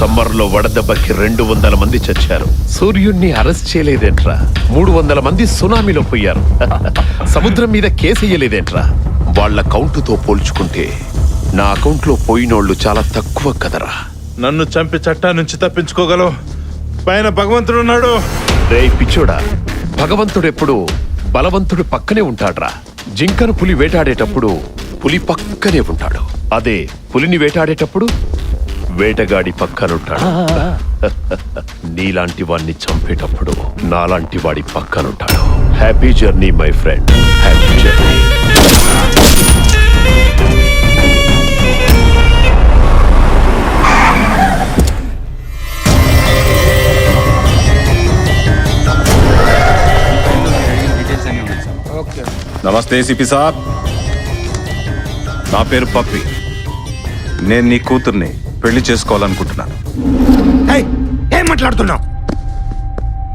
వడదెబ్బకి రెండు వందల మంది చచ్చారు. సూర్యుణ్ణి అరెస్ట్ చేయలేదేంట్రా? మూడు వందల మంది సునామీలో పోయారు. సముద్రం మీద కేసేయలేదేంట్రా వాళ్ళ కౌంటుతో పోల్చుకుంటే నా అకౌంట్లో పోయినోళ్ళు చాలా తక్కువ కదరా. నన్ను చంపి చట్టా నుంచి తప్పించుకోగలవు. పైన భగవంతుడు ఉన్నాడు. రే పిచ్చోడా భగవంతుడెప్పుడు బలవంతుడు పక్కనే ఉంటాడ్రా. జింకను పులి వేటాడేటప్పుడు పులి పక్కనే ఉంటాడు. అదే పులిని వేటాడేటప్పుడు వేటగాడి పక్కనుంటాడు. నీలాంటి వాణ్ణి చంపేటప్పుడు నాలాంటి వాడి పక్కనుంటాడు. Happy journey my friend happy journey నమస్తే సిపి సాబ్ నా పేరు పప్పి. నేను నీ కూతుర్ని. పెళ్ళి చేసుకోవాలనుకుంటున్నాను ఏయ్, ఏం మాట్లాడుతున్నావు?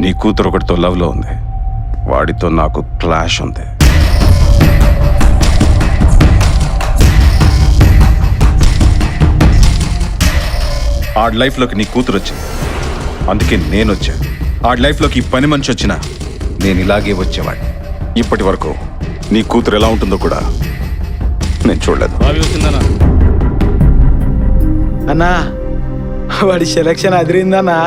నీ కూతురు ఒకటితో లవ్లో ఉంది. వాడితో నాకు క్లాష్ ఉంది. ఆడి లైఫ్లోకి నీ కూతురు వచ్చింది. అందుకే నేను వచ్చా ఆడి లైఫ్లోకి ఈ పని మనిషి వచ్చినా నేను ఇలాగే వచ్చేవాడిని. ఇప్పటి వరకు నీ కూతురు ఎలా ఉంటుందో కూడా నేను చూడలేదు. అన్నా వాడి సెలక్షన్ అదిరిందన్నా.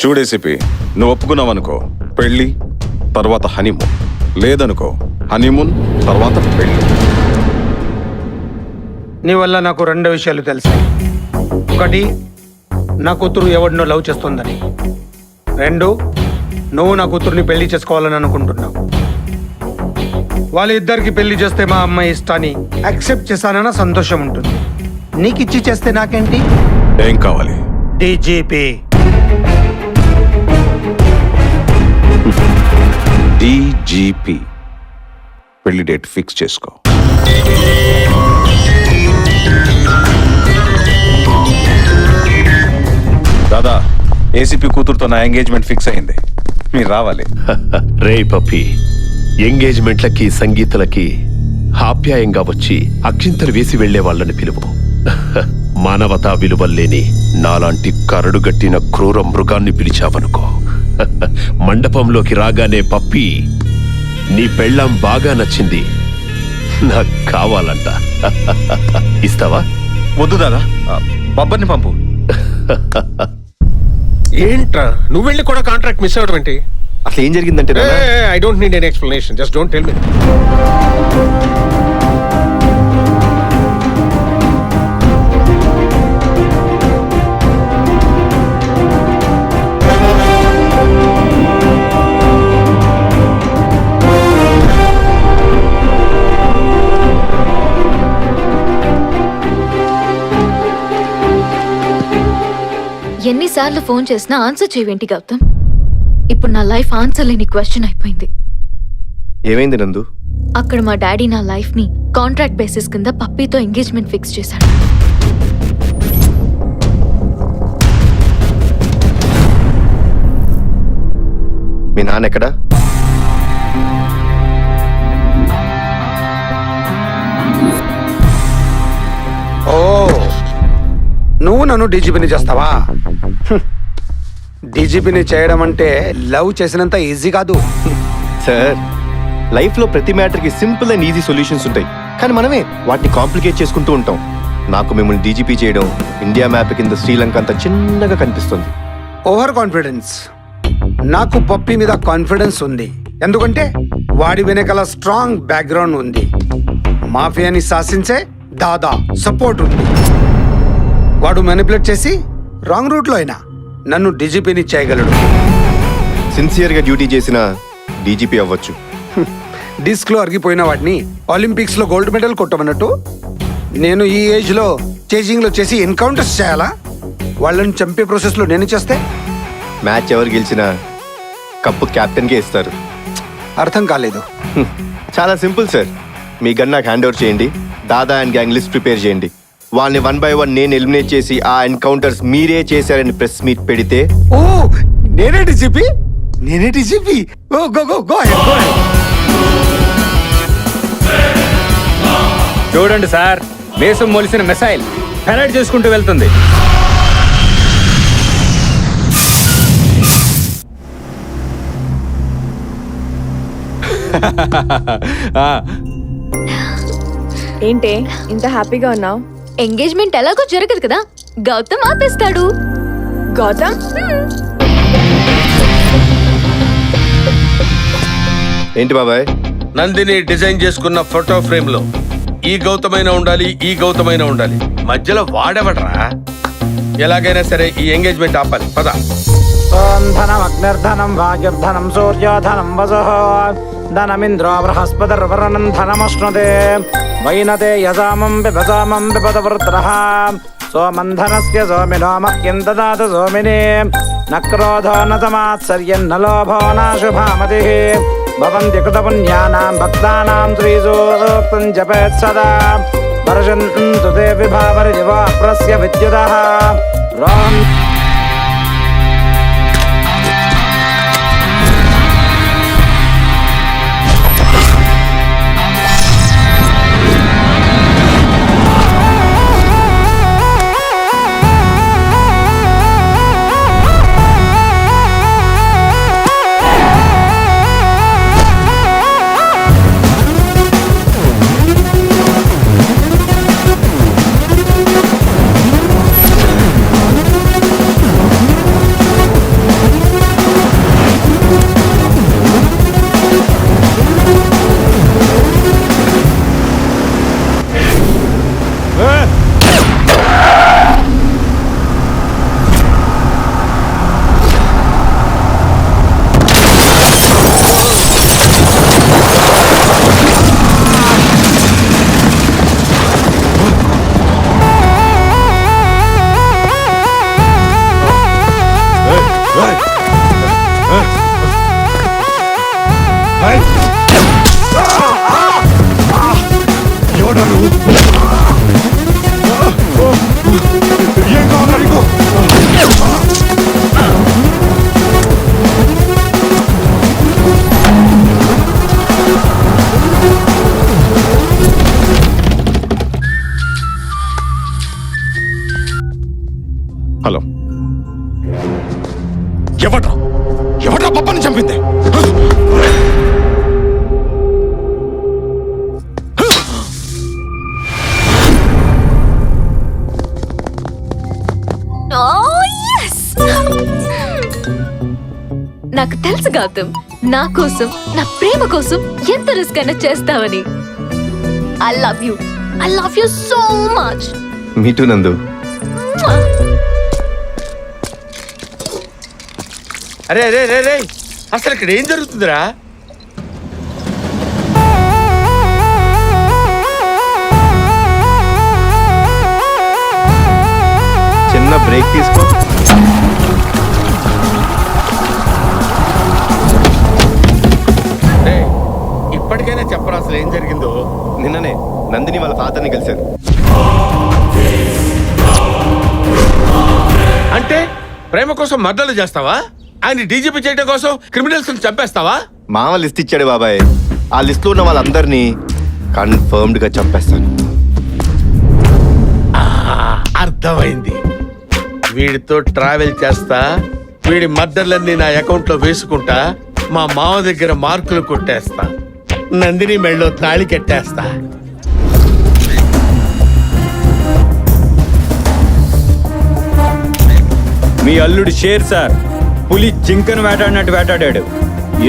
చూడేసిపి నువ్వు ఒప్పుకున్నావు అనుకో పెళ్ళి తర్వాత హనీమూన్. లేదనుకో హనీమూన్ తర్వాత పెళ్ళి. నీ వల్ల నాకు రెండు విషయాలు తెలుసు ఒకటి నా కూతురు ఎవడినో లవ్ చేస్తుందని. రెండు నువ్వు నా కూతుర్ని పెళ్ళి చేసుకోవాలని అనుకుంటున్నావు. వాళ్ళిద్దరికి పెళ్ళి చేస్తే మా అమ్మాయి ఇష్టాన్ని యాక్సెప్ట్ చేశానన్న సంతోషం ఉంటుంది. నీకు ఇచ్చి చేస్తే నాకేంటి? ఏం కావాలి? డీజీపీ. డీజీపీ. పెళ్ళి డేట్ ఫిక్స్ చేసుకో. దాదా ఏసీపీ కూతురుతో నా ఎంగేజ్మెంట్ ఫిక్స్ అయింది. మీరు రావాలి. రే పప్పి ఎంగేజ్మెంట్లకి సంగీతలకి ఆప్యాయంగా వచ్చి అక్షింతలు వేసి వెళ్ళే వాళ్ళని పిలువు. మానవతా విలువల్లేని నాలాంటి కరడుగట్టిన క్రూర మృగాన్ని పిలిచావనుకో. మండపంలోకి రాగానే పప్పి నీ పెళ్ళాం బాగా నచ్చింది. నాకు కావాలంట. ఇస్తావా? వద్దు దాదా. బబ్బర్ని పంపు. ఏంట్రా? నువ్వు వెళ్ళి కూడా కాంట్రాక్ట్ మిస్ అవడం ఏంటి? అసలు ఏం జరిగిందంటే I don't need an explanation just don't tell me ఎన్నిసార్లు ఫోన్ చేసినా ఆన్సర్ చేయవేంటి గౌతమ్? ఇప్పుడు నా లైఫ్ ఆన్సర్ లేని క్వశ్చన్ అయిపోయింది. ఏమైంది నందు? అక్కడ మా డాడీ నా లైఫ్ని కాంట్రాక్ట్ బేసిస్ కింద పప్పీతో ఎంగేజ్మెంట్ ఫిక్స్ చేశాడు. మీ నాన్న ఎక్కడా? ఓ నువ్వు నన్ను డీజీపీని చేస్తావా? డీజీపీని చేయడం అంటే లవ్ చేసినంత ఈజీ కాదు. సార్ లైఫ్లో ప్రతి మ్యాటర్కి సింపుల్ అండ్ ఈజీ సొల్యూషన్స్ ఉంటాయి. కానీ మనమే వాటిని కాంప్లికేట్ చేసుకుంటూ ఉంటాం. నాకు మిమ్మల్ని డీజీపీ చేయడం ఇండియా మ్యాప్ కింద శ్రీలంక అంత చిన్నగా కనిపిస్తుంది. ఓవర్ కాన్ఫిడెన్స్ నాకు పప్పి మీద కాన్ఫిడెన్స్ ఉంది. ఎందుకంటే వాడి వెనకాల స్ట్రాంగ్ బ్యాక్గ్రౌండ్ ఉంది. మాఫియాని శాసించే దాదా సపోర్ట్ ఉంది. వాడు మ్యానిపులేట్ చేసి రాంగ్ రూట్లో అయినా నన్ను డీజీపీని చేయగలడు. సిన్సియర్గా డ్యూటీ చేసిన డీజీపీ అవ్వచ్చు. డిస్క్లో అరిగిపోయిన వాడిని ఒలింపిక్స్లో గోల్డ్ మెడల్ కొట్టమన్నట్టు నేను ఈ ఏజ్లో చేజింగ్లో చేసి ఎన్కౌంటర్స్ చేయాలా? వాళ్ళని చంపే ప్రాసెస్లో నేను చేస్తే? మ్యాచ్ ఎవరు గెలిచినా కప్పు కెప్టెన్ కే ఇస్తారు. అర్థం కాలేదు. చాలా సింపుల్ సార్ మీ గన్ నాకు హ్యాండ్ ఓవర్ చేయండి. దాదా అండ్ గ్యాంగ్ లిస్ట్ ప్రిపేర్ చేయండి. వాళ్ళని వన్ బై వన్ నేను ఎలిమినేట్ చేసి ఆ ఎన్కౌంటర్స్ మీరే చేశారని ప్రెస్ మీట్ పెడితే. ఓ నేనే డీజీపీ నేనే డీజీపీ ఓ గో గో గో చూడండి సార్ మేసం మొలిసిన మిసైల్ పెరేడ్ చేసుకుంటూ వెళ్తుంది. ఏంటే ఇంత హ్యాపీగా ఉన్నావు? ఎంగేజ్మెంట్ ఎలాగో జరగదు కదా? గౌతమ్ ఆపేస్తాడు. గౌతమ్? ఏంటి బాబాయ్? నందిని డిజైన్ చేసుకున్న ఫోటో ఫ్రేమ్లో ఈ గౌతమైన ఉండాలి ఈ గౌతమైన ఉండాలి. మధ్యలో వాడెవడరా? ఎలాగైనా సరే ఈ ఎంగేజ్మెంట్ ఆపాలి. పద. ఓం ధనం అగ్నిర్ధనం వాయుర్ధనం సూర్యోధనం వసుః. ధనమింద్రో బృహస్పతిర్వరణం ధనమశ్నుతే. వైనతే యజామం పిబజామం పిబత వృత్రః సోమం ధనస్య సోమినో. మహ్యం దదాతు సోమిని న క్రోధో న తమాత్సర్యం న లోభో నాశుభామతి. భవంతి కృతపుణ్యానాం భక్తానాం శ్రీసూక్తం జపేత్ సదా. వర్షन्तు తే విభావరిదివో ప్రస్య విద్యుతः రోం నాకు తెలుసు గౌతమ్. నా కోసం నా ప్రేమ కోసం ఎంత రిస్క్ అయినా చేస్తావని. I love you I love you so much me too Nandu. అరే అరే అరే అరే. అసలు ఇక్కడ ఏం జరుగుతుందిరా? చిన్న బ్రేక్ తీసుకో. తాతని కలిశాను అంటే ప్రేమ కోసం మర్డర్లు చేస్తావా? ఆయన డీజీపీ చేయడం కోసం క్రిమినల్స్ చంపేస్తావా? మామ లిస్ట్ ఇచ్చాడు బాబాయ్. ఆ లిస్ట్లో ఉన్న వాళ్ళందరినీ కన్ఫర్మ్డ్గా చంపేస్తాను. అర్థమైంది. వీడితో ట్రావెల్ చేస్తా వీడి మర్డర్లన్నీ నా అకౌంట్లో వేసుకుంటా మా మామ దగ్గర మార్కులు కొట్టేస్తా నందిని మెళ్ళో తాళి కట్టేస్తా. మీ అల్లుడు షేర్ సార్. పులి జింకను వేటాడినట్టు వేటాడాడు.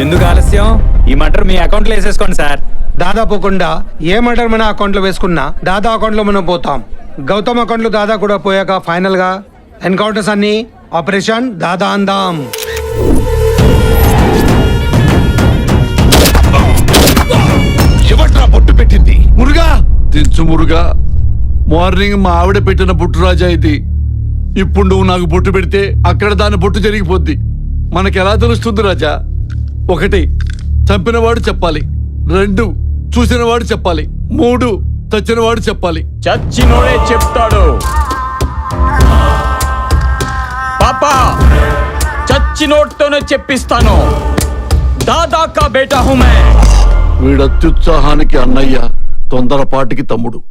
ఎందుకు ఆలస్యం? ఈ మటర్ మీ అకౌంట్లో వేసేసుకోండి సార్. దాదాపోకుండా ఏ మర్డర్ మన అకౌంట్లో వేసుకున్నా దాదా అకౌంట్లో మనం పోతాం. గౌతమ్ అకౌంట్లో దాదా కూడా పోయాక ఫైనల్గా ఎన్కౌంటర్స్ అన్ని ఆపరేషన్ దాదా అందాం. బొట్టు పెట్టింది? మురుగా! దించు మురుగా. మార్నింగ్ మా ఆవిడ పెట్టిన బొట్టు రాజా ఇది. ఇప్పుడు నువ్వు నాకు బొట్టు పెడితే అక్కడ దాని బొట్టు జరిగిపోద్ది. మనకి ఎలా తెలుస్తుంది రాజా? ఒకటి చంపినవాడు చెప్పాలి. రెండు చూసినవాడు చెప్పాలి. మూడు చచ్చినవాడు చెప్పాలి. చచ్చినోడే చెప్తాడు. పాపా చచ్చినోట్తోనే చెప్పిస్తాను. దాదాకా బేటా హుమే వీడత్యుత్సాహానికి అన్నయ్య తొందరపాటికి తమ్ముడు.